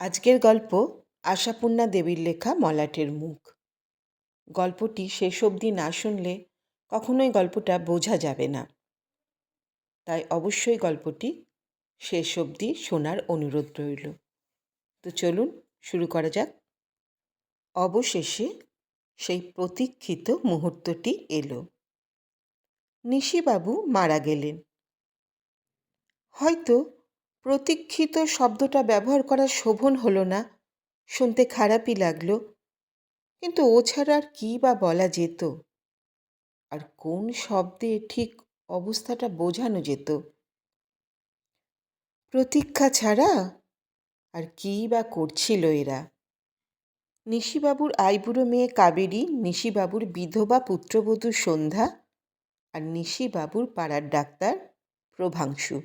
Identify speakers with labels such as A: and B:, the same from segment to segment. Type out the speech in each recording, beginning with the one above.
A: আজকের গল্প আশাপূর্ণা দেবীর লেখা মলাটের মুখ। গল্পটি শেষ অবধি না শুনলে কখনোই গল্পটা বোঝা যাবে না। তাই অবশ্যই গল্পটি শেষ অবধি শোনার অনুরোধ রইল। তো চলুন শুরু করা যাক। অবশেষে সেই প্রতীক্ষিত মুহূর্তটি এলো। নিশিবাবু মারা গেলেন। হয়তো প্রতীক্ষিত শব্দটা ব্যবহার করা শোভন হলো না। শুনতে খারাপই লাগল। কিন্তু ও ছাড়া আর কী বা বলা যেত? আর কোন শব্দে ঠিক অবস্থাটা বোঝানো যেত? প্রতীক্ষা ছাড়া আর কী বা করছিল এরা? নিশিবাবুর আইবুড়ো মেয়ে কাবেরী, নিশিবাবুর বিধবা পুত্রবধূ সন্ধ্যা আর নিশিবাবুর পাড়ার ডাক্তার প্রভাংশু।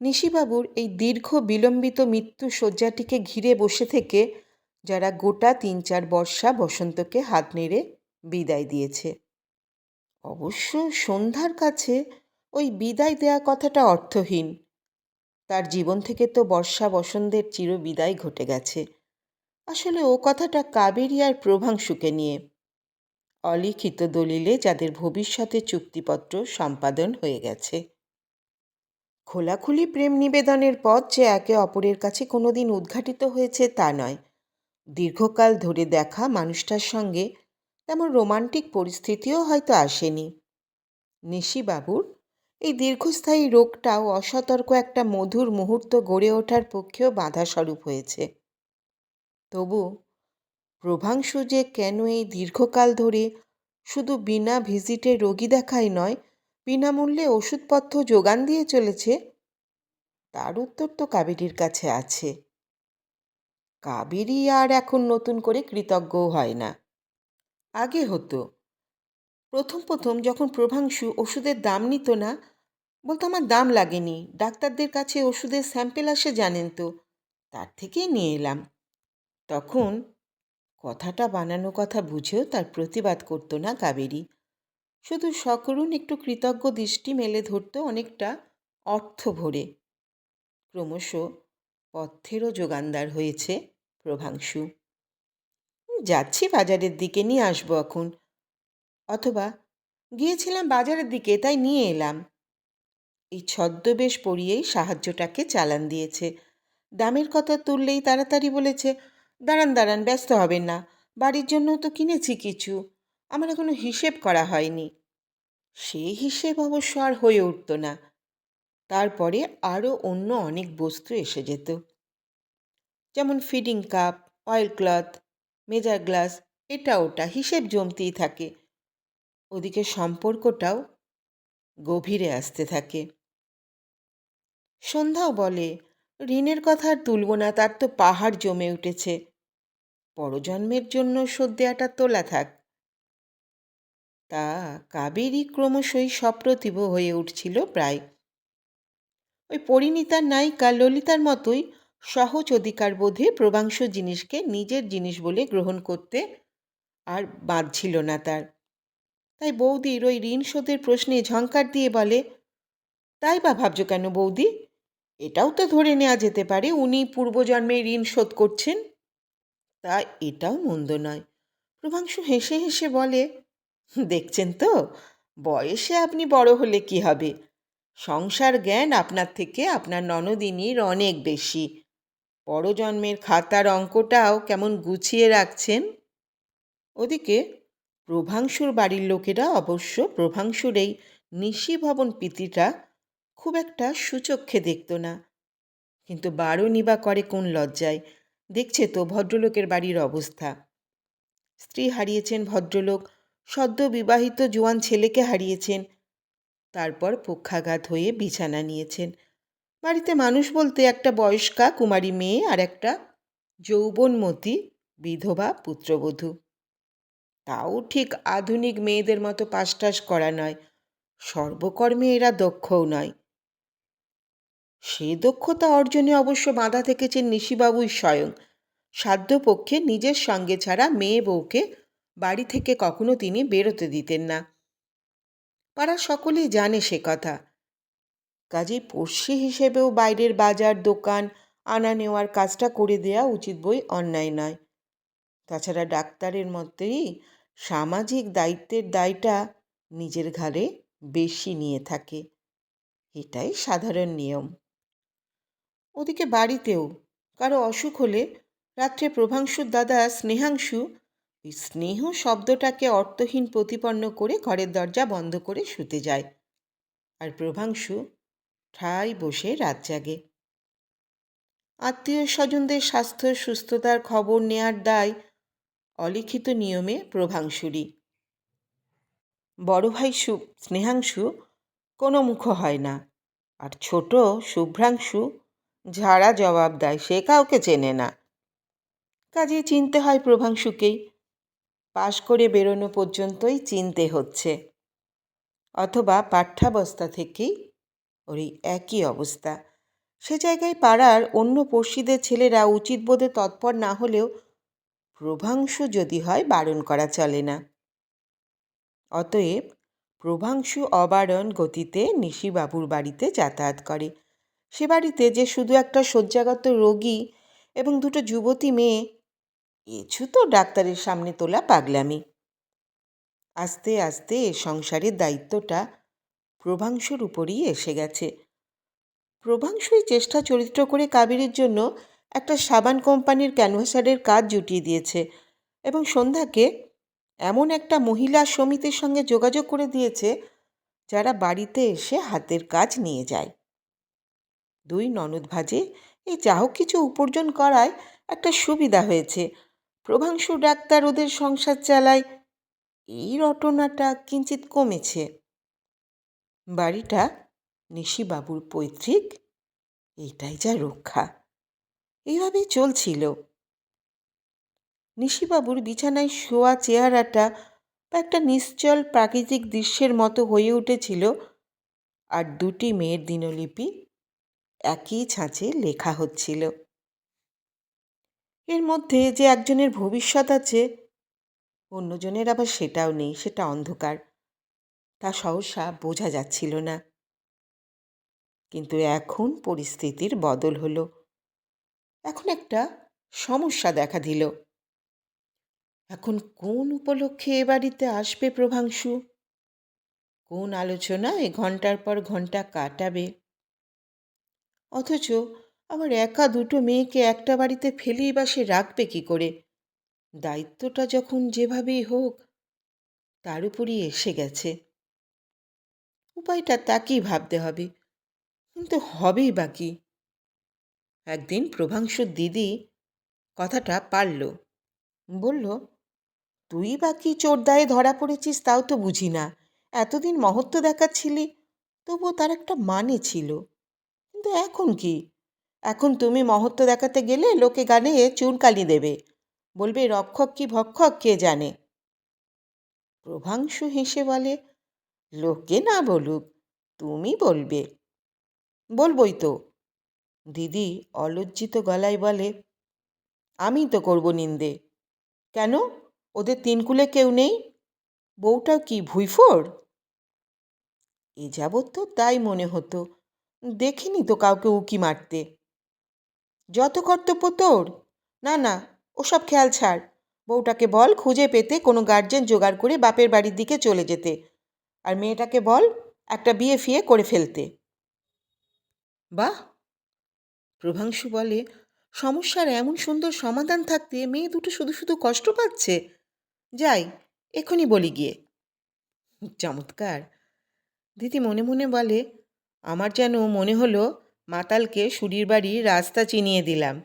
A: নিশিবাবুর এই দীর্ঘ বিলম্বিত মৃত্যু শয্যাটিকে ঘিরে বসে থেকে যারা গোটা তিন চার বর্ষা বসন্তকে হাত নেড়ে বিদায় দিয়েছে। অবশ্য সন্ধ্যার কাছে ওই বিদায় দেয়া কথাটা অর্থহীন। তার জীবন থেকে তো বর্ষা বসন্তের চির বিদায় ঘটে গেছে। আসলে ও কথাটা কাবেরী আর প্রভাংশুকে নিয়ে। অলিখিত দলিলে যাদের ভবিষ্যতে চুক্তিপত্র সম্পাদন হয়ে গেছে। খোলাখুলি প্রেম নিবেদনের পথ যে একে অপরের কাছে কোনোদিন উদ্ঘাটিত হয়েছে তা নয়। দীর্ঘকাল ধরে দেখা মানুষটার সঙ্গে তেমন রোমান্টিক পরিস্থিতিও হয়তো আসেনি। নিশিবাবুর এই দীর্ঘস্থায়ী রোগটাও অসতর্ক একটা মধুর মুহূর্ত গড়ে ওঠার পক্ষেও বাধাস্বরূপ হয়েছে। তবু প্রভাংশু যে কেন এই দীর্ঘকাল ধরে শুধু বিনা ভিজিটে রোগী দেখাই নয় বিনামূল্যে ওষুধপত্র যোগান দিয়ে চলেছে? তার উত্তর তো কাবেরীর কাছে আছে। কাবেরী আর এখন নতুন করে কৃতজ্ঞও হয় না। আগে হতো। প্রথম প্রথম যখন প্রভাংশু ওষুধের দাম নিত না, বলতো আমার দাম লাগেনি, ডাক্তারদের কাছে ওষুধের স্যাম্পেল আসে জানেন তো, তার থেকেই নিয়ে এলাম। তখন কথাটা বানানো কথা বুঝেও তার প্রতিবাদ করতো না কাবেরী। শুধু সকরুণ একটু কৃতজ্ঞ দৃষ্টি মেলে ধরত অনেকটা অর্থ ভরে। ক্রমশ পথ্যেরও যোগানদার হয়েছে প্রভাংশু। যাচ্ছি বাজারের দিকে, নিয়ে আসব এখন। অথবা গিয়েছিলাম বাজারের দিকে, তাই নিয়ে এলাম। এই ছদ্মবেশ পরিয়েই সাহায্যটাকে চালান দিয়েছে। দামের কথা তুললেই তাড়াতাড়ি বলেছে, দাঁড়ান দাঁড়ান, ব্যস্ত হবেন না। বাড়ির জন্য তো কিনেছি কিছু। আমার এখনও হিসেব করা হয়নি। সে হিসেব অবশ্য আর হয়ে উঠত না। তারপরে আরও অন্য অনেক বস্তু এসে যেত। যেমন feeding cup oil cloth measure glass এটা ওটা হিসেব জমতেই থাকে। ওদিকে সম্পর্কটাও গভীরে আসতে থাকে। সন্ধ্যাও বলে, ঋণের কথা আর তুলব না, তার তো পাহাড় জমে উঠেছে। পরজন্মের জন্য শোধ দেয়াটা তোলা থাক। তা কাবেরী ক্রমশই সপ্রতিভ হয়ে উঠছিল প্রায়। ওই পরিণীতার নায়িকা ললিতার মতোই সহজ অধিকার বোধে প্রবাংশ জিনিসকে নিজের জিনিস বলে গ্রহণ করতে আর বাঁধছিল না তার। তাই বৌদির ওই ঋণ শোধের প্রশ্নে ঝঙ্কার দিয়ে বলে, তাই বা ভাবছ কেন বৌদি? এটাও তো ধরে নেওয়া যেতে পারে উনি পূর্বজন্মে ঋণ শোধ করছেন। তা এটাও মন্দ নয়। প্রভাংশু হেসে হেসে বলে দেখছেন তো? বয়সে আপনি বড় হলে কি হবে? সংসার জ্ঞান আপনার থেকে আপনার ননদিনীর অনেক বেশি। পরজন্মের খাতার অঙ্কটাও কেমন গুছিয়ে রাখছেন? ওদিকে, প্রভাংশুর বাড়ির লোকেরা অবশ্য প্রভাংশুর এই নিশিভবন প্রীতিটা খুব একটা সুচক্ষে দেখত না। কিন্তু বারো নিবা করে কোন লজ্জায়? দেখছে তো ভদ্রলোকের বাড়ির অবস্থা। স্ত্রী হারিয়েছেন ভদ্রলোক সদ্য বিবাহিত জোয়ান ছেলেকে হারিয়েছেন। তারপর পক্ষাঘাত হয়ে বিছানা নিয়েছেন। বাড়িতে মানুষ বলতে একটা বয়স্কা কুমারী মেয়ে আর একটা যৌবনমতী বিধবা পুত্রবধূ। তাও ঠিক আধুনিক মেয়েদের মতো পাশটাস করা নয়, সর্বকর্মে এরা দক্ষও নয়। সে দক্ষতা অর্জনে অবশ্য বাধা থেকেছেন নিশিবাবুই স্বয়ং। সাধ্যপক্ষে নিজের সঙ্গে ছাড়া মেয়ে বউকে বাড়ি থেকে কখনো তিনি বেরোতে দিতেন না। পাড়া সকলেই জানে সে কথা। কাজেই পড়শি হিসেবেও বাইরের বাজার, দোকান, আনা নেওয়ার কাজটা করে দেয়া উচিত বই অন্যায় নয়। তাছাড়া ডাক্তারের মতেই সামাজিক দায়িত্বের দায়টা নিজের ঘাড়ে বেশি নিয়ে থাকে। এটাই সাধারণ নিয়ম। ওদিকে বাড়িতেও কারও অসুখ হলে রাত্রে প্রভাংশুর দাদা স্নেহাংশু স্নেহ শব্দটাকে অর্থহীন প্রতিপন্ন করে ঘরের দরজা বন্ধ করে শুতে যায়। আর প্রভাংশু ঠাই বসে রাত জাগে। আত্মীয় স্বজনদের স্বাস্থ্য, সুস্থতার খবর নেয়ার দায় অলিখিত নিয়মে প্রভাংশুরই। বড় ভাই সু, স্নেহাংশু কোনো মুখ হয় না। আর ছোট শুভ্রাংশু ঝাড়া জবাব দেয়, সে কাউকে চেনে না। কাজে চিনতে হয় প্রভাংশুকেই। পাশ করে বেরোনো পর্যন্তই চিনতে হচ্ছে। অথবা পাঠ্যাবস্থা থেকেই ওই একই অবস্থা। সে জায়গায় পাড়ার অন্য পড়শিদের ছেলেরা উচিত বোধে তৎপর না হলেও প্রভাংশু যদি হয় বারণ করা চলে না। অতএব প্রভাংশু অবারণ গতিতে নিশিবাবুর বাড়িতে যাতায়াত করে। সে বাড়িতে যে শুধু একটা শয্যাগত রোগী এবং দুটো যুবতী মেয়ে এছু তো ডাক্তারের সামনে তোলা পাগলামি। আস্তে আস্তে সংসারের দায়িত্বটা প্রভাংশুর উপরই এসে গেছে। প্রভাংশুই চেষ্টা চরিত্র করে কাবেরীর জন্য একটা সাবান কোম্পানির ক্যানভাসারের কাজ জুটিয়ে দিয়েছে এবং সন্ধ্যাকে এমন একটা মহিলা সমিতির সঙ্গে যোগাযোগ করে দিয়েছে যারা বাড়িতে এসে হাতের কাজ নিয়ে যায়। দুই ননদ ভাজে এই যা হোক কিছু উপার্জন করায় একটা সুবিধা হয়েছে। প্রভাংশু ডাক্তার ওদের সংসার চালায়। এই রটনাটা কিঞ্চিত কমেছে। বাড়িটা নিশিবাবুর পৈতৃক, এইটাই যা রক্ষা। এইভাবেই চলছিল। নিশিবাবুর বিছানায় শোয়া চেহারাটা একটা নিশ্চল প্রাকৃতিক দৃশ্যের মতো হয়ে উঠেছিল আর দুটি মেয়ের দিনলিপি একই ছাঁচে লেখা হচ্ছিল। এর মধ্যে যে একজনের ভবিষ্যৎ আছে, অন্যজনের আবার সেটাও নেই, সেটা অন্ধকার। তা সহসা বোঝা যাচ্ছিল না। কিন্তু এখন পরিস্থিতির বদল হলো। এখন একটা সমস্যা দেখা দিল। এখন কোন উপলক্ষে এ বাড়িতে আসবে প্রভাংশু? কোন আলোচনায় ঘণ্টার পর ঘণ্টা কাটাবে? অথচ আবার একা দুটো মেয়েকে একটা বাড়িতে ফেলেই বা সে রাখবে কী করে? দায়িত্বটা যখন যেভাবেই হোক, তার উপরই এসে গেছে। উপায়টা তাকেই ভাবতে হবে। কিন্তু হবেই বা কি? একদিন প্রভাংশুর দিদি কথাটা পারল। বলল, তুই বা কি চোর দায়ে ধরা পড়েছিস তাও তো বুঝি না। এতদিন মহত্ব দেখাচ্ছিলি, তবুও তার একটা মানে ছিল। কিন্তু এখন কি? এখন তুমি মহত্ব দেখাতে গেলে লোকে গানে চুনকালি দেবে। বলবে, রক্ষক কি ভক্ষক, কে জানে? প্রভাংশু হেসে বলে, লোকে না বলুক, তুমি বলবে। বলবই তো। দিদি অলজ্জিত গলায় বলে, আমি তো করব নিন্দে। কেন? ওদের তিনকুলে কেউ নেই? বউটাও কি ভুইফোর এ যাবৎ তো তাই মনে হতো, দেখিনি তো কাউকে উকি মারতে। যত কর্তব্য তোর। না না, ওসব খেয়াল ছাড়। বউটাকে বল খুঁজে পেতে কোনো গার্জেন জোগাড় করে বাপের বাড়ির দিকে চলে যেতে। আর মেয়েটাকে বল একটা বিয়ে ফিয়ে করে ফেলতে। বাহ! প্রভাংশু বলে, সমস্যার এমন সুন্দর সমাধান থাকতে মেয়ে দুটো শুধু শুধু কষ্ট পাচ্ছে। যাই, এখনই বলি গিয়ে। চমৎকার। দিদি মনে মনে বলে, আমার যেন মনে হলো মাতালকে সুরির বাড়ি রাস্তা চিনিয়ে দিলাম।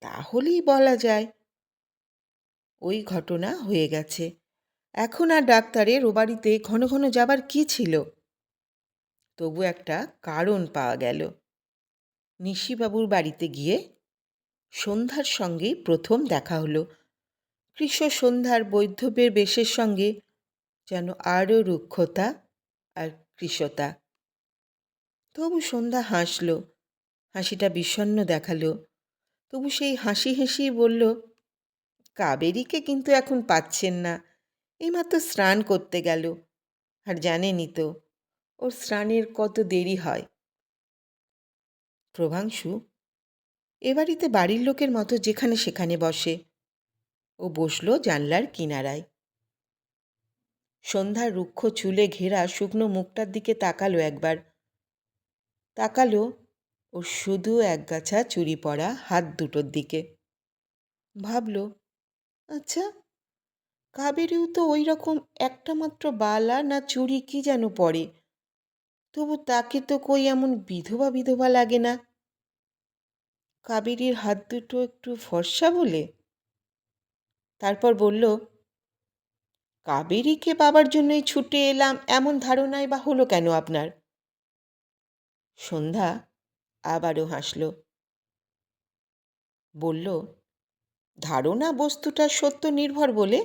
A: তাহলেই বলা যায়। ওই ঘটনা হয়ে গেছে। এখন আর ডাক্তারের ও বাড়িতে ঘন ঘন যাবার কি ছিল? তবু একটা কারণ পাওয়া গেল। নিশিবাবুর বাড়িতে গিয়ে সন্ধ্যার সঙ্গেই প্রথম দেখা হলো। কৃষ্ণ সন্ধ্যার বৈধব্যের বেশের সঙ্গে যেন আরও রুক্ষতা আর কৃষতা তবু সন্ধ্যা হাসল। হাসিটা বিষণ্ন দেখাল। তবু সেই হাসি হেসি বলল, কাবেরীকে কিন্তু এখন পাচ্ছেন না। এইমাত্র স্নান করতে গেল। আর জানেনি তো, ওর স্নানের কত দেরি হয়। প্রভাংশু, এ বাড়িতে বাড়ির লোকের মতো যেখানে সেখানে বসে। ও বসল জানলার কিনারায়। সন্ধ্যার রুক্ষ চুলে ঘেরা শুকনো মুখটার দিকে তাকালো একবার। তাকালো ও শুধু একগাছা চুরি পড়া হাত দুটোর দিকে। ভাবল আচ্ছা কাবেরিও তো ওই রকম একটা মাত্র বালা না চুরি কি যেন পড়ে? তবু তাকে তো কই এমন বিধবা বিধবা লাগে না? কাবেরীর হাত দুটো একটু ফর্সা বলে? তারপর বলল, কাবেরিকে পাবার জন্যই ছুটে এলাম, এমন ধারণাই বা হলো কেন আপনার? সন্ধ্যা আবারও হাসল। বলল, ধারণা বস্তুটা সত্য নির্ভর বলে।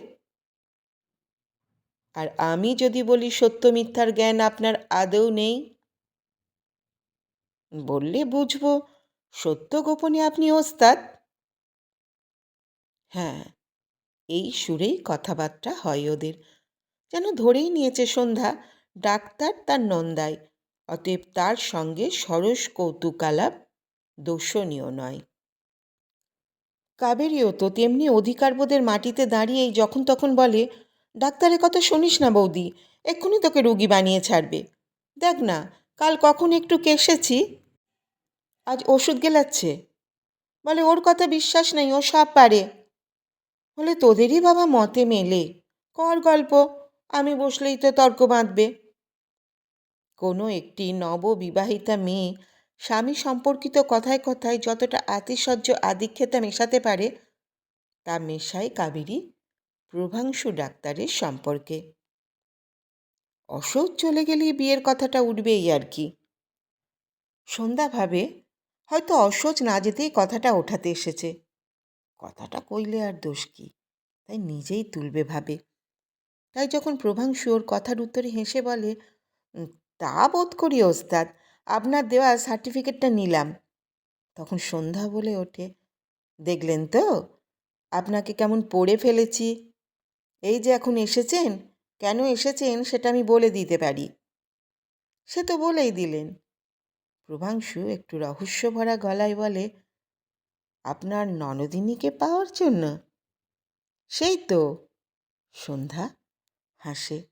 A: আর আমি যদি বলি সত্য মিথ্যার জ্ঞান আপনার আদৌ নেই? বললে বুঝব। সত্য গোপনে আপনি ওস্তাদ? হ্যাঁ এই সুরেই কথাবার্তা হয় ওদের। যেন ধরেই নিয়েছে সন্ধ্যা, ডাক্তার তার নন্দায়। অতএব তার সঙ্গে সরস কৌতুকালাপ দোষণীয় নয়। কাবেরীও তো তেমনি অধিকারবোধের মাটিতে দাঁড়িয়েই যখন তখন বলে, ডাক্তারের কথা শুনিস না বৌদি, এক্ষুনি তোকে রুগী বানিয়ে ছাড়বে। দেখ না, কাল কখন একটু কেসেছি? আজ ওষুধ গেলাচ্ছে। বলে, ওর কথা বিশ্বাস নেই, ও সব পারে। বলে, তোদেরই বাবা মতে মেলে। কর গল্প, আমি বসলেই তো তর্ক বাঁধবে। কোনো একটি নববিবাহিতা মেয়ে স্বামী সম্পর্কিত কথায় কথায় যতটা আতিশয্য আদিক্ষেতা মেশাতে পারে তা মেশায় কাবেরী প্রভাংশু ডাক্তারের সম্পর্কে। অসৌচ চলে গেলেই বিয়ের কথাটা উঠবেই আর কি। সন্ধ্যা ভাবে হয়তো অসহ্য না যেতেই কথাটা ওঠাতে এসেছে। কথাটা কইলে আর দোষ কি? তাই নিজেই তুলবে ভাবে। তাই যখন প্রভাংশু ওর কথার উত্তরে হেসে বলে "উম, তা বোধ করি ওস্তাদ, আপনার দেওয়া সার্টিফিকেটটা নিলাম। তখন সন্ধ্যা বলে ওঠে, দেখলেন তো? আপনাকে কেমন পড়ে ফেলেছি। এই যে এখন এসেছেন, কেন এসেছেন সেটা আমি বলে দিতে পারি। সে তো বলেই দিলেন। প্রভাংশু একটু রহস্য ভরা গলায় বলে, আপনার ননদিনীকে পাওয়ার জন্য? সেই তো। সন্ধ্যা হাসে।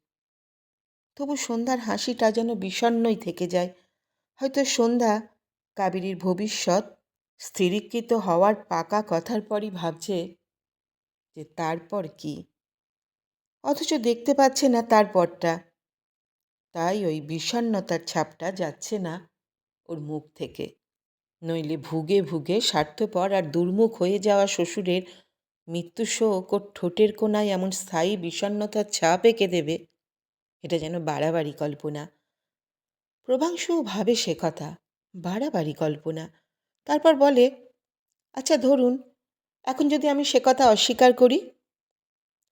A: তবু সন্ধ্যার হাসিটা যেন বিষণ্ণই থেকে যায়। হয়তো সন্ধ্যা, কাবেরীর ভবিষ্যৎ স্থিরীকৃত হওয়ার পাকা কথার পরই ভাবছে যে তারপর কি? অথচ দেখতে পাচ্ছে না তারপরটা। তাই ওই বিষণ্ণতার ছাপটা যাচ্ছে না ওর মুখ থেকে। নইলে ভুগে ভুগে স্বার্থপর আর দুর্মুখ হয়ে যাওয়া শ্বশুরের মৃত্যু শোক ওর ঠোঁটের কোনায় এমন স্থায়ী বিষণ্ণতার ছাপ এঁকে দেবে। এটা যেন বাড়াবাড়ি কল্পনা। প্রভাংশু ভাবে সে কথা, বাড়াবাড়ি কল্পনা। তারপর বলে আচ্ছা ধরুন, এখন যদি আমি সে কথা অস্বীকার করি?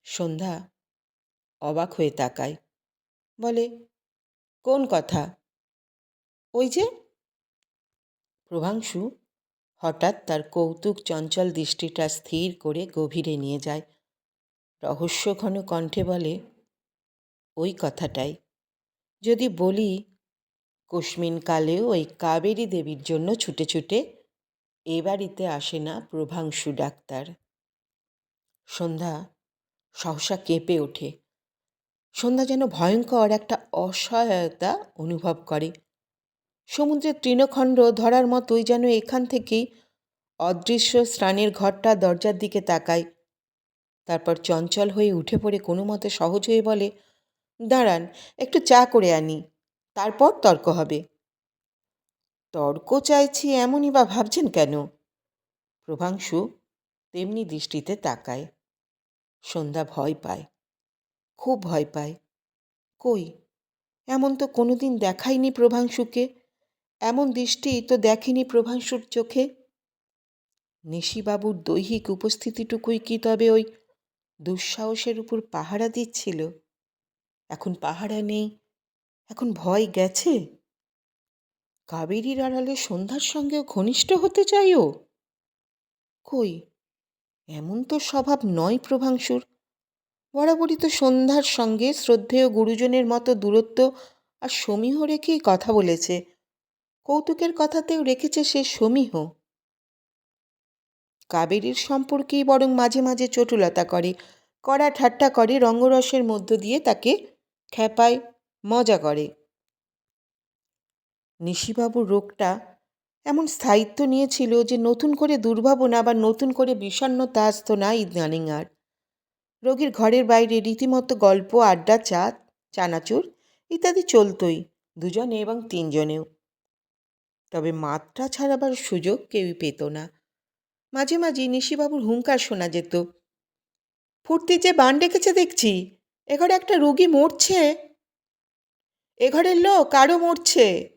A: সন্ধ্যা, অবাক হয়ে তাকায় বলে, কোন কথা? ওই যে? প্রভাংশু হঠাৎ তার কৌতুক চঞ্চল দৃষ্টিটা স্থির করে গভীরে নিয়ে যায়। রহস্যঘন কণ্ঠে বলে ওই কথাটাই। যদি বলি কুস্মিন কালেও ওই কাবেরী দেবীর জন্য ছুটে ছুটে এ বাড়িতে আসে না প্রভাংশু ডাক্তার। সন্ধ্যা সহসা কেঁপে ওঠে। সন্ধ্যা যেন ভয়ঙ্কর একটা অসহায়তা অনুভব করে। সমুদ্রের তৃণখণ্ড ধরার মতোই যেন এখান থেকেই অদৃশ্য স্নানের ঘরটা দরজার দিকে তাকায়। তারপর চঞ্চল হয়ে উঠে পড়ে কোনো মতে সহজ হয়ে বলে দাঁড়ান, একটু চা করে আনি, তারপর তর্ক হবে। তর্ক চাইছি এমনই বা ভাবছেন কেন? প্রভাংশু তেমনি দৃষ্টিতে তাকায়। সন্ধ্যা ভয় পায়, খুব ভয় পায়। কই, এমন তো কোনোদিন দেখাইনি প্রভাংশুকে, এমন দৃষ্টি তো দেখেনি প্রভাংশুর চোখে। নিশিবাবুর দৈহিক উপস্থিতিটুকুই কি তবে ওই দুঃসাহসের উপর পাহারা দিচ্ছিল? এখন পাহারা নেই, এখন ভয় গেছে? কাবেরীর আড়ালে সন্ধ্যার সঙ্গেও ঘনিষ্ঠ হতে চাই ও কই, এমন তো স্বভাব নয় প্রভাংশুর। বরাবরই তো সন্ধ্যার সঙ্গে শ্রদ্ধেয় গুরুজনের মতো দূরত্ব আর সমীহ রেখেই কথা বলেছে। কৌতুকের কথাতেও রেখেছে সে সমীহ। কাবেরীর সম্পর্কেই বরং মাঝে মাঝে চটুলতা করে, কড়া ঠাট্টা করে রঙ্গরসের মধ্য দিয়ে তাকে খ্যাপায় মজা করে। নিশিবাবুর রোগটা এমন স্থায়িত্ব নিয়েছিল যে নতুন করে দুর্ভাবনা বা নতুন করে বিষণ্ণতা আসতো না ইদানিং আর রোগীর ঘরের বাইরে রীতিমতো গল্প, আড্ডা চা চানাচুর ইত্যাদি চলতই, দুজনে এবং তিনজনেও। তবে মাত্রা ছাড়াবার সুযোগ কেউই পেত না। মাঝে মাঝে নিশিবাবুর হুঙ্কার শোনা যেত ফুর্তি যে বান ডেকেছে দেখছি এ ঘরে একটা রুগী মরছে। এ ঘরের লোক আরও মরছে।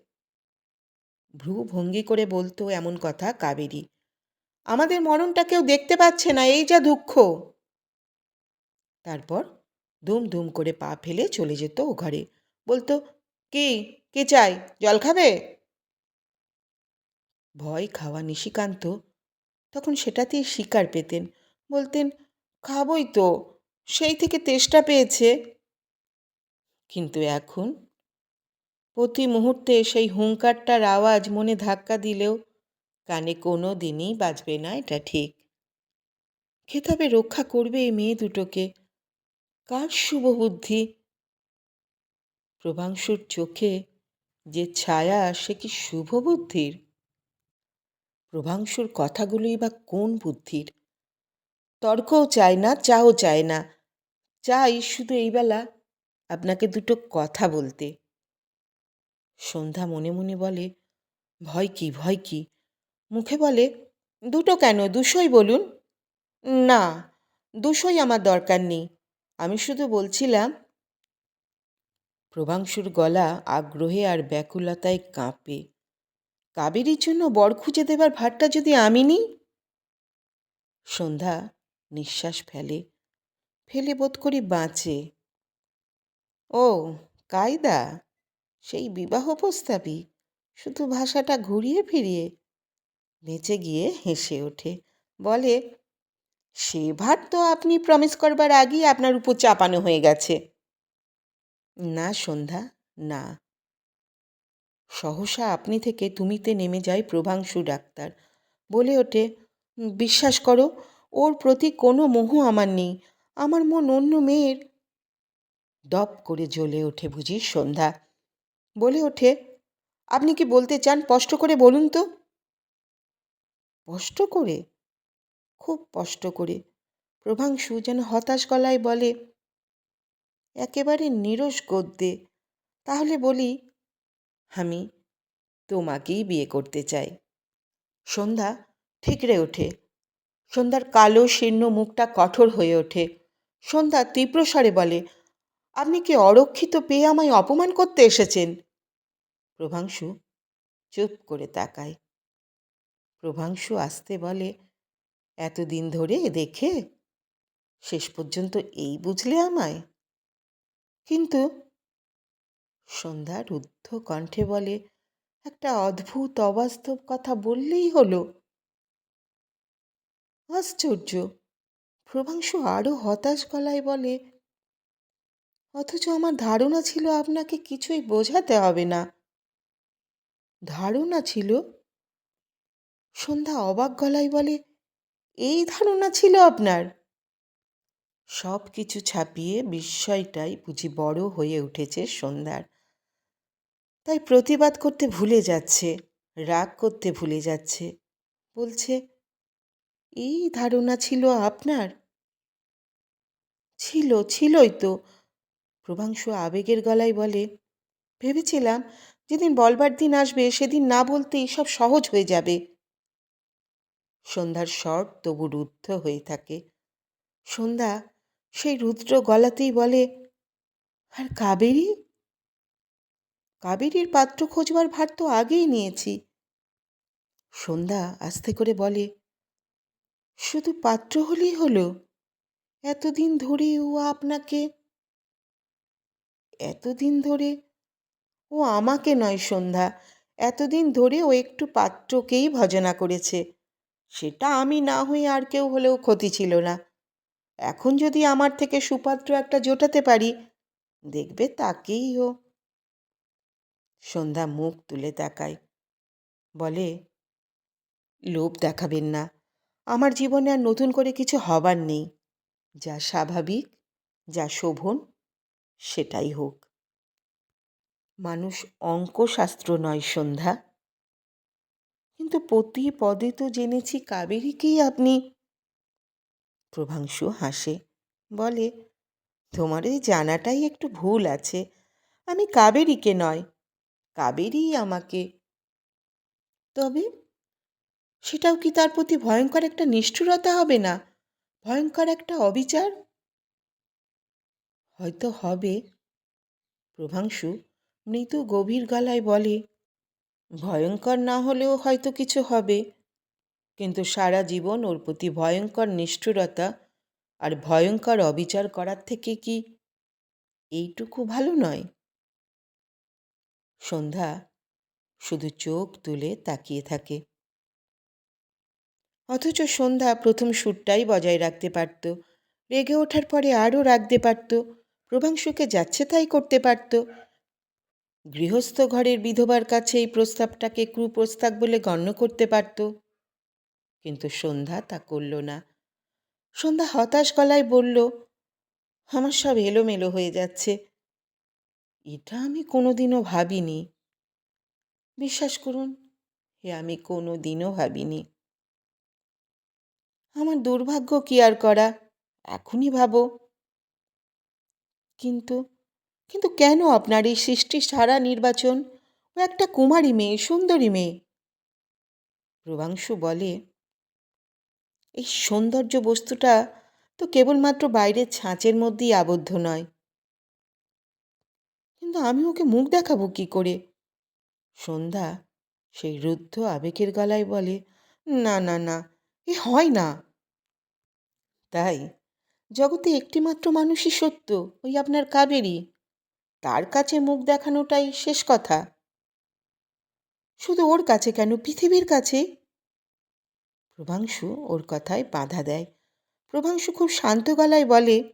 A: ভ্রু ভঙ্গি করে বলতো এমন কথা কাবেরী। আমাদের মরণটা কেউ দেখতে পাচ্ছে না, এই যা দুঃখ। তারপর দুম দুম করে পা ফেলে চলে যেত ও ঘরে। বলতো, কি, কে চাই? জল খাবে? ভয় খাওয়া নিশিকান্ত তখন সেটাতেই শিকার পেতেন। বলতেন, খাবই তো। সেই থেকে তেষ্টা পেয়েছে। কিন্তু এখন? প্রতি মুহূর্তে সেই হুঙ্কারটার আওয়াজ মনে ধাক্কা দিলেও কানে কোনো দিনই বাজবে না, এটা ঠিক। খেতাবে রক্ষা করবে এই মেয়ে দুটোকে। কার শুভ বুদ্ধি? প্রভাংশুর চোখে যে ছায়া, সে কি শুভ বুদ্ধির? প্রভাংশুর কথাগুলোই বা কোন বুদ্ধির? তর্কও চায় না, চাও চায় না। চাই শুধু এইবেলা আপনাকে দুটো কথা বলতে। সন্ধ্যা মনে মনে বলে, ভয় কি ভয় কি? মুখে বলে, দুটো কেন? দুশোই বলুন। না, দুশোই আমার দরকার নেই। আমি শুধু বলছিলাম প্রভাংশুর গলা আগ্রহে আর ব্যাকুলতায় কাঁপে। কাবেরীর জন্য বর খুঁজে দেবার ভারটা যদি আমি নিই? সন্ধ্যা নিঃশ্বাস ফেলে। ফেলে বোধ করি বাঁচে। ও, কায়দা, সেই বিবাহ প্রস্তাবই। শুধু ভাষাটা ঘুরিয়ে ফিরিয়ে বেঁচে গিয়ে হেসে ওঠে। বলে, সে ভার তো আপনি প্রমিস করবার আগেই আপনার উপর চাপানো হয়ে গেছে। না সন্ধ্যা, না। সহসা আপনি থেকে তুমিতে নেমে যায় প্রভাংশু ডাক্তার। বলে ওঠে, বিশ্বাস করো, ওর প্রতি কোনো মোহ আমার নেই। আমার মন অন্য মেয়ের। দপ করে জ্বলে ওঠে বুঝি সন্ধ্যা। বলে ওঠে, আপনি কি বলতে চান স্পষ্ট করে বলুন তো? স্পষ্ট করে? খুব স্পষ্ট করে। প্রভাংশু যেন হতাশ গলায় বলে, একেবারে নিরস গদ্যে। তাহলে বলি, আমি তোমাকেই বিয়ে করতে চাই। সন্ধ্যা ঠিকরে ওঠে। সন্ধ্যার কালো শীর্ণ মুখটা কঠোর হয়ে ওঠে। সন্ধ্যা তীব্র স্বরে বলে, আপনি কি অরক্ষিত পেয়ে আমায় অপমান করতে এসেছেন? প্রভাংশু চুপ করে তাকায়। প্রভাংশু আসতে বলে, এতদিন ধরে দেখে? শেষ পর্যন্ত এই বুঝলে আমায়? কিন্তু সন্ধ্যা রুদ্ধ কণ্ঠে বলে, একটা অদ্ভুত, অবাস্তব কথা বললেই হলো। আশ্চর্য! প্রভাংশু আরও হতাশ গলায় বলে, অথচ আমার ধারণা ছিল আপনাকে কিছুই বোঝাতে হবে না। ধারণা ছিল? সন্ধ্যা অবাক গলায় বলে, এই ধারণা ছিল আপনার। সব কিছু ছাপিয়ে বিস্ময়টাই বুঝি বড় হয়ে উঠেছে সন্ধ্যার। তাই প্রতিবাদ করতে ভুলে যাচ্ছে, রাগ করতে ভুলে যাচ্ছে। বলছে, এই ধারণা ছিল আপনার? ছিল, ছিলই তো। প্রভাংশু আবেগের গলায় বলে, ভেবেছিলাম যেদিন বলবার দিন আসবে, সেদিন না বলতেই সব সহজ হয়ে যাবে। সন্ধ্যার স্বর তবু রুদ্ধ হয়ে থাকে। সন্ধ্যা সেই রুদ্র গলাতেই বলে, আর কাবেরী? কাবেরীর পাত্র খোঁজবার ভার তো আগেই নিয়েছি। সন্ধ্যা আস্তে করে বলে, শুধু পাত্র হলেই হলো। এতদিন ধরে ও আপনাকে, এতদিন ধরে ও আমাকে নয় সন্ধ্যা, এতদিন ধরে ও একটু পাত্রকেই ভজনা করেছে। সেটা আমি না হয়ে আর কেউ হলেও ক্ষতি ছিল না। এখন যদি আমার থেকে সুপাত্র একটা জোটাতে পারি, দেখবে তাকেই ও সন্ধ্যা মুখ তুলে তাকায়, বলে, লোভ দেখাবেন না। আমার জীবনে আর নতুন করে কিছু হবার নেই। যা স্বাভাবিক, যা শোভন, সেটাই হোক। মানুষ অঙ্কশাস্ত্র নয় সন্ধ্যা। কিন্তু প্রতি পদে তো জেনেছি কাবেরীকেই আপনি প্রভাংশু হাসে, বলে, তোমার এই জানাটাই একটু ভুল আছে। আমি কাবেরীকে নয়, কাবেরীই আমাকে। তবে সেটাও কি তার প্রতি ভয়ঙ্কর একটা নিষ্ঠুরতা হবে না? ভয়ঙ্কর একটা অবিচার? হয়তো হবে। প্রভাংশু মৃদু গভীর গলায় বলে, ভয়ঙ্কর না হলেও হয়তো কিছু হবে। কিন্তু সারা জীবন ওর প্রতি ভয়ঙ্কর নিষ্ঠুরতা আর ভয়ঙ্কর অবিচার করার থেকে কি এইটুকু ভালো নয়? সন্ধ্যা শুধু চোখ তুলে তাকিয়ে থাকে। অথচ সন্ধ্যা প্রথম সুরটাই বজায় রাখতে পারত। রেগে ওঠার পরে আরও রাখতে পারত। প্রভাংশুকে যাচ্ছে তাই করতে পারত। গৃহস্থ ঘরের বিধবার কাছে এই প্রস্তাবটাকে কুপ্রস্তাব বলে গণ্য করতে পারত। কিন্তু সন্ধ্যা তা করল না। সন্ধ্যা হতাশ গলায় বলল, আমার সব এলোমেলো হয়ে যাচ্ছে। এটা আমি কোনোদিনও ভাবিনি। বিশ্বাস করুন, এ আমি কোনো দিনও ভাবিনি। আমার দুর্ভাগ্য কি আর করা? এখনই ভাবো। কিন্তু কিন্তু কেন আপনার এই সৃষ্টি সারা নির্বাচন ও একটা কুমারী মেয়ে, সুন্দরী মেয়ে? প্রভাংশু বলে, এই সৌন্দর্য বস্তুটা তো কেবলমাত্র বাইরের ছাঁচের মধ্যেই আবদ্ধ নয়। কিন্তু আমি ওকে মুখ দেখাবো কি করে? সন্ধ্যা সেই রুদ্ধ আবেগের গলায় বলে, না না না এ হয় না। তাই? জগতে একটিমাত্র মানুষই সত্য, ওই আপনার কাবেরী। তার কাছে মুখ দেখানোটাই শেষ কথা। শুধু ওর কাছে কেন? পৃথিবীর কাছে? প্রভাংশু ওর কথায় বাধা দেয়। প্রভাংশু খুব শান্ত গলায় বলে,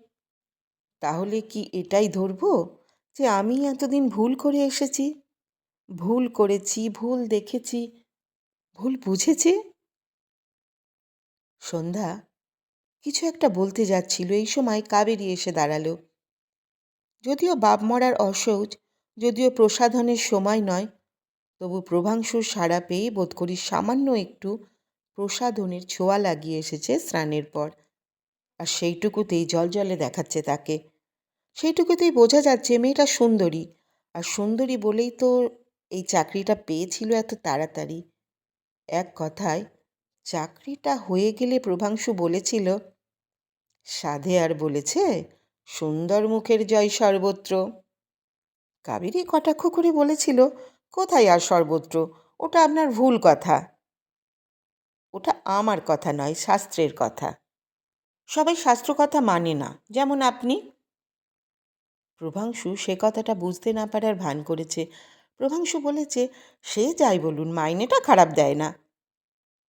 A: তাহলে কি এটাই ধরবো যে আমি এতদিন ভুল করে এসেছি? ভুল করেছি, ভুল দেখেছি, ভুল বুঝেছি? সন্ধ্যা? কিছু একটা বলতে যাচ্ছিল, এই সময় কাবেরী এসে দাঁড়াল। যদিও বাপ মরার অসৌচ, যদিও প্রসাধনের সময় নয়, তবু প্রভাংশুর সাড়া পেয়ে বোধ করি সামান্য একটু প্রসাধনের ছোঁয়া লাগিয়ে এসেছে স্নানের পর। আর সেইটুকুতেই জলজলে দেখাচ্ছে তাকে। সেইটুকুতেই বোঝা যাচ্ছে মেয়েটা সুন্দরী, আর সুন্দরী বলেই তো এই চাকরিটা পেয়েছিল এত তাড়াতাড়ি। এক কথায় চাকরিটা হয়ে গেলে প্রভাংশু বলেছিল, সাধে আর বলেছে, সুন্দর মুখের জয় সর্বত্র। কাবেরী কটাক্ষ করে বলেছিল, কোথায় আর সর্বত্র? ওটা আপনার ভুল কথা। ওটা আমার কথা নয়, শাস্ত্রের কথা। সবাই শাস্ত্র কথা মানে না, যেমন আপনি। প্রভাংশু সে কথাটা বুঝতে না পারার ভান করেছে। প্রভাংশু বলেছে, সে যাই বলুন, মাইনেটা খারাপ দেয় না।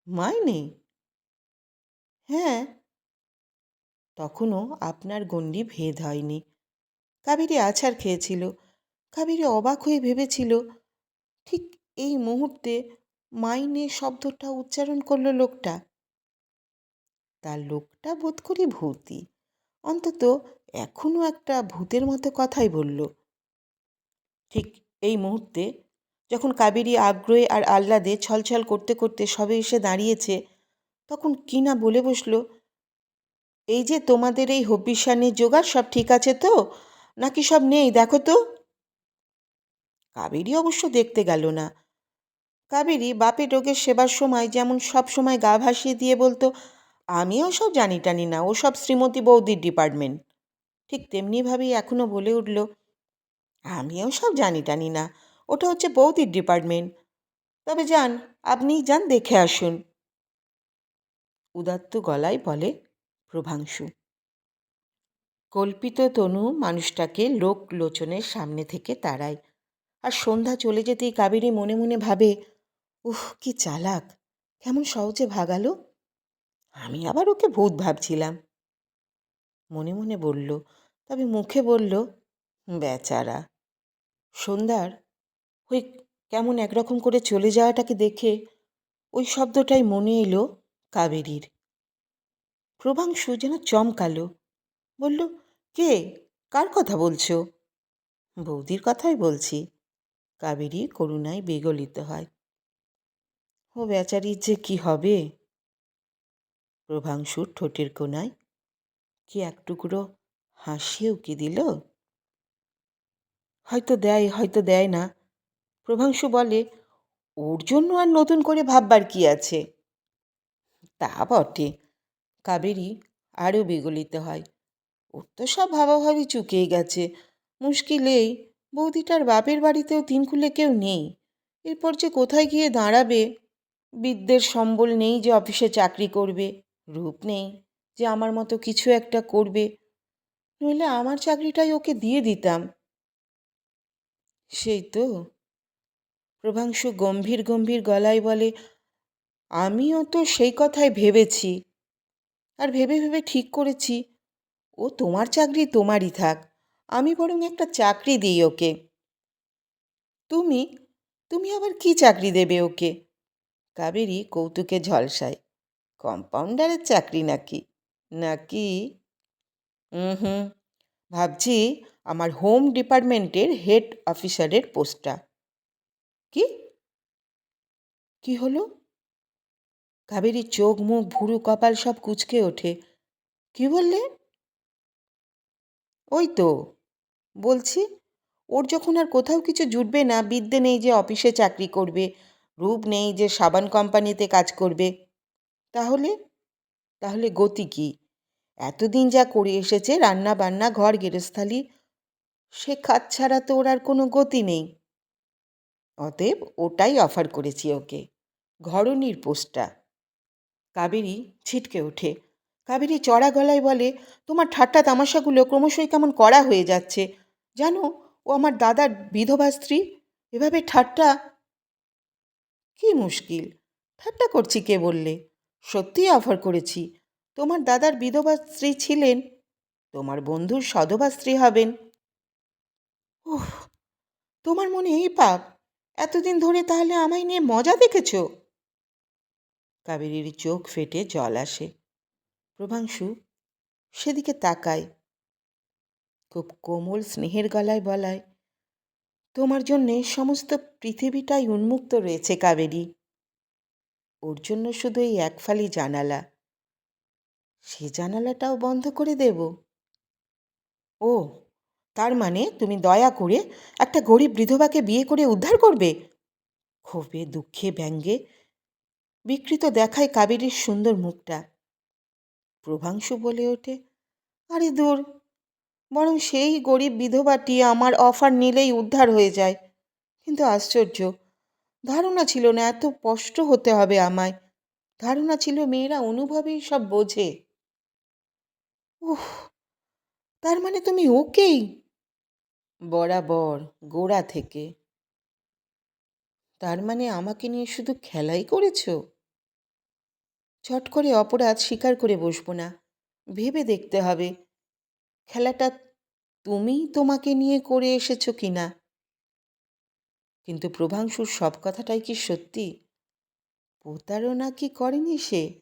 A: মাইনে? হ্যাঁ। তখনও আপনার গণ্ডি ভেদ হয়নি। কাবেরী আছাড় খেয়েছিল। কাবেরী অবাক হয়ে ভেবেছিল, ঠিক এই মুহূর্তে মাইনে শব্দটা উচ্চারণ করল লোকটা। তার লোকটা বোধ করি ভূতই অন্তত এখনও একটা ভূতের মতো কথাই বলল, ঠিক এই মুহূর্তে যখন কাবেরী আগ্রহে আর আহ্লাদে ছলছল করতে করতে সবে এসে দাঁড়িয়েছে, তখন কি না বলে বসল, এই যে তোমাদের এই হব্বিসানের জোগাড়, সব ঠিক আছে তো? নাকি সব নেই, দেখো তো? কাবেরী অবশ্য দেখতে গেল না। কাবেরী বাপের রোগের সেবার সময় যেমন সব সময় গা ভাসিয়ে দিয়ে বলতো আমিও সব জানি টানি না ও সব শ্রীমতী বৌদির ডিপার্টমেন্ট। ঠিক তেমনিভাবেই এখনও বলে উঠল, আমিও সব জানি টানি না। ওটা হচ্ছে বৌদির ডিপার্টমেন্ট তবে যান আপনিই যান দেখে আসুন। উদাত্ত গলায় বলে প্রভাংশু। কল্পিত তনু মানুষটাকে লোক লোচনের সামনে থেকে তাড়ায়। আর সন্ধ্যা চলে যেতেই কাবেরী মনে মনে ভাবে উহ কি চালাক, কেমন সহজে ভাগালো? আমি আবার ওকে ভূত ভাবছিলাম। মনে মনে বলল, তবে মুখে বলল, বেচারা। সন্ধ্যার ওই কেমন একরকম করে চলে যাওয়াটাকে দেখে ওই শব্দটাই মনে এলো কাবেরীর। প্রভাংশু যেন চমকালো, বলল, কে? কার কথা বলছো? বৌদির কথাই বলছি, কাবেরী করুণায় বিগলিত হয়। ও বেচারির যে কি হবে? প্রভাংশুর ঠোঁটের কোনায় কি এক টুকরো হাসিও কি দিল? হয়তো দেয় হয়তো দেয় না প্রভাংশু বলে, ওর জন্য আর নতুন করে ভাববার কি আছে? তা বটে। কাবেরী আরও বিগলিত হয়। ওর তো সব ভাবাভাবি চুকেই গেছে। মুশকিলেই বৌদিটার বাপের বাড়িতেও তিনকুলে কেউ নেই। এরপর যে কোথায় গিয়ে দাঁড়াবে? বিদ্যের সম্বল নেই যে অফিসে চাকরি করবে, রূপ নেই যে আমার মতো কিছু একটা করবে। নইলে আমার চাকরিটাই ওকে দিয়ে দিতাম। সেই তো। প্রভাংশু গম্ভীর গম্ভীর গলায় বলে, আমিও তো সেই কথাই ভেবেছি। আর ভেবে ভেবে ঠিক করেছি। ও তোমার চাকরি তোমারই থাক। আমি বরং একটা চাকরি দিই ওকে। তুমি তুমি আবার কি চাকরি দেবে ওকে? কাবেরি কৌতুকে ঝলসায়, কম্পাউন্ডারের চাকরি নাকি? নাকি? হুম। ভাবছি আমার হোম ডিপার্টমেন্টের হেড অফিসারের পোস্টটা। কি? কি হলো? কাবেরীর চোখ মুখ ভুরু কপাল সব কুচকে ওঠে। কি বললে? ওই তো, বলছি, ওর যখন আর কোথাও কিছু জুটবে না, বিদ্যে নেই যে অফিসে চাকরি করবে, রূপ নেই যে সাবান কোম্পানিতে কাজ করবে। তাহলে? তাহলে গতি কী? এতদিন যা করে এসেছে রান্না বান্না ঘর গেরস্থালি, সে কাজ ছাড়া তো ওর আর কোনো গতি নেই। অতএব ওটাই অফার করেছি ওকে। ঘরণীর পোস্টটা। কাবেরী ছিটকে ওঠে। কাবেরী চড়া গলায় বলে, তোমার ঠাট্টা তামাশাগুলো ক্রমশই কেমন কড়া হয়ে যাচ্ছে। জানো, ও আমার দাদার বিধবা স্ত্রী। এভাবে ঠাট্টা কি মুশকিল? ঠাট্টা করছি কে বললে? সত্যিই অফার করেছি। তোমার দাদার বিধবা স্ত্রী ছিলেন। তোমার বন্ধুর সধবা স্ত্রী হবেন। ওহ তোমার মনে এই পাপ? এতদিন ধরে তাহলে আমায় নিয়ে মজা দেখেছ? কাবেরীর চোখ ফেটে জল আসে। প্রভাংশু, সেদিকে তাকায়। খুব কোমল স্নেহের গলায় বলায়, তোমার জন্যে সমস্ত পৃথিবীটাই উন্মুক্ত রয়েছে কাবেরী। ওর জন্য শুধু এই এক ফালি জানালা। সে জানালাটাও বন্ধ করে দেব। ও তার মানে তুমি দয়া করে একটা গরিব বিধবাকে বিয়ে করে উদ্ধার করবে? ক্ষোভে, দুঃখে, ব্যঙ্গে বিকৃত দেখায় কাবেরীর সুন্দর মুখটা। প্রভাংশু বলে ওঠে, আরে দূর, বরং সেই গরিব বিধবাটি আমার অফার নিলেই উদ্ধার হয়ে যায়। কিন্তু আশ্চর্য, ধারণা ছিল না এত কষ্ট হতে হবে আমায়। ধারণা ছিল মেয়েরা অনুভবেই সব বোঝে। উহ তার মানে তুমি ওকেই বরাবর গোড়া থেকে। তার মানে আমাকে নিয়ে শুধু খেলাই করেছ? ছট করে অপরাধ স্বীকার করে বসবো না। ভেবে দেখতে হবে। খেলাটা তুমিই তোমাকে নিয়ে করে এসেছ কি না? কিন্তু প্রভাংশুর সব কথাটাই কি সত্যি? প্রতারণা কি করেনি সে?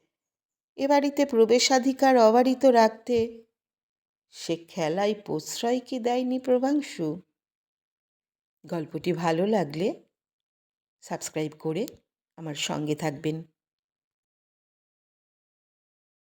A: এ বাড়িতে প্রবেশাধিকার অবারিত রাখতে সে খেলায় প্রশ্রয় কি দেয়নি প্রভাংশু? গল্পটি ভালো লাগলে সাবস্ক্রাইব করে আমার সঙ্গে থাকবেন।